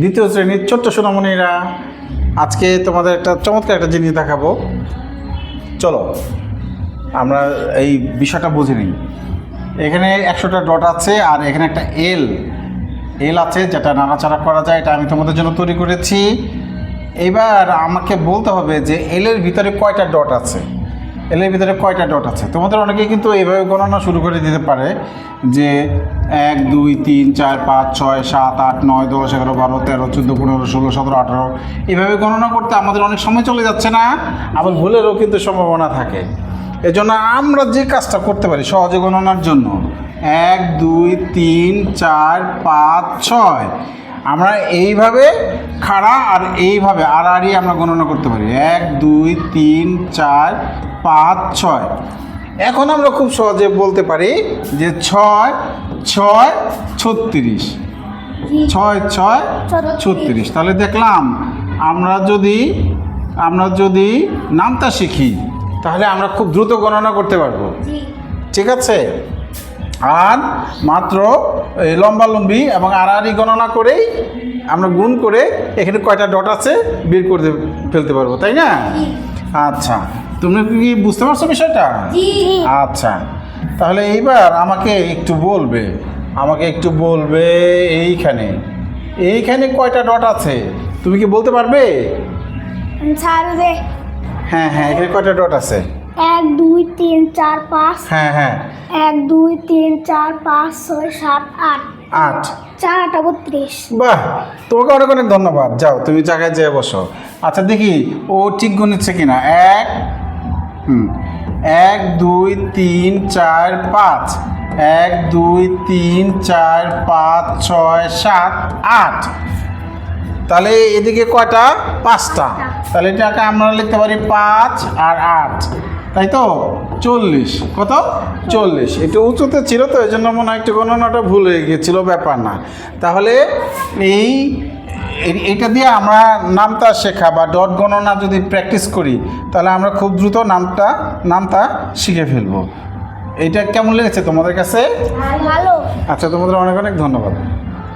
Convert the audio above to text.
দ্বিতীয় শ্রেণির ছোট্ট সোনামণিরা, আজকে তোমাদের একটা চমৎকার একটা জিনিস দেখাবো। চলো, আমরা এই বিষয়টা বুঝে নিই। এখানে একশোটা ডট আছে আর এখানে একটা এল এল আছে যেটা নাড়াচাড়া করা যায়, এটা আমি তোমাদের জন্য তৈরি করেছি। এবার আমাকে বলতে হবে যে এলের ভিতরে কয়টা ডট আছে? এলের ভিতরে কয়টা ডট আছে? তোমাদের অনেকে কিন্তু এইভাবে গণনা শুরু করে দিতে পারে যে এক, দুই, তিন, চার, পাঁচ, ছয়, সাত, আট, নয়, দশ, এগারো, বারো, তেরো, চোদ্দ, পনেরো, ষোলো, সতেরো, আঠারো এইভাবে গণনা করতে আমাদের অনেক সময় চলে যাচ্ছে না, আবার ভুলেরও কিন্তু সম্ভাবনা থাকে। এজন্য আমরা যে কাজটা করতে পারি সহজে গণনার জন্য, এক, দুই, তিন, চার, পাঁচ, ছয় আমরা এইভাবে খাড়া আর এইভাবে আড়াআড়ি আমরা গণনা করতে পারি। এক দুই তিন চার পাঁচ ছয়। এখন আমরা খুব সহজে বলতে পারি যে ছয় ছয় ছত্রিশ। ছয় ছয় ছত্রিশ। তাহলে দেখলাম আমরা যদি আমরা যদি নামতা শিখি তাহলে আমরা খুব দ্রুত গণনা করতে পারব। ঠিক আছে? আর মাত্র লম্বালম্বি এবং আড়াআড়ি গণনা করেই আমরা গুণ করে এখানে কয়টা ডট আছে বের করে ফেলতে পারব তাই না? আচ্ছা তুমি কি বুঝতে পারছ বিষয়টা? আচ্ছা তাহলে এইবার আমাকে একটু বলবে আমাকে একটু বলবে এইখানে এইখানে কয়টা ডট আছে? তুমি কি বলতে পারবে? হ্যাঁ হ্যাঁ এখানে কয়টা ডট আছে? এক দুই তিন চার পাঁচ। হ্যাঁ হ্যাঁ। এক দুই তিন চার পাঁচ ছয় সাত আট। আট। চার আটা বত্রিশ। বাহ! তোমাকে অনেক অনেক ধন্যবাদ। যাও তুমি জায়গায় যেয়ে বসো। আচ্ছা দেখি ও ঠিক গুনেছে কিনা? এক হুম। এক দুই তিন চার পাঁচ। এক দুই তিন চার পাঁচ ছয় সাত আট। তাহলে এদিকে কয়টা? পাঁচটা। তাহলে এটাকে আমরা লিখতে পারি পাঁচ আর আট। তাই তো? চল্লিশ। কত? চল্লিশ। একটু উঁচুতে ছিল তো এই জন্য মনে হয় একটু গণনাটা ভুল হয়ে গিয়েছিল ব্যাপার না। তাহলে এই এটা দিয়ে আমরা নামতা শেখা বা ডট গণনা যদি প্র্যাকটিস করি তাহলে আমরা খুব দ্রুত নামটা নামতা শিখে ফেলব। এইটা কেমন লেগেছে তোমাদের কাছে? আচ্ছা তোমাদের অনেক অনেক ধন্যবাদ।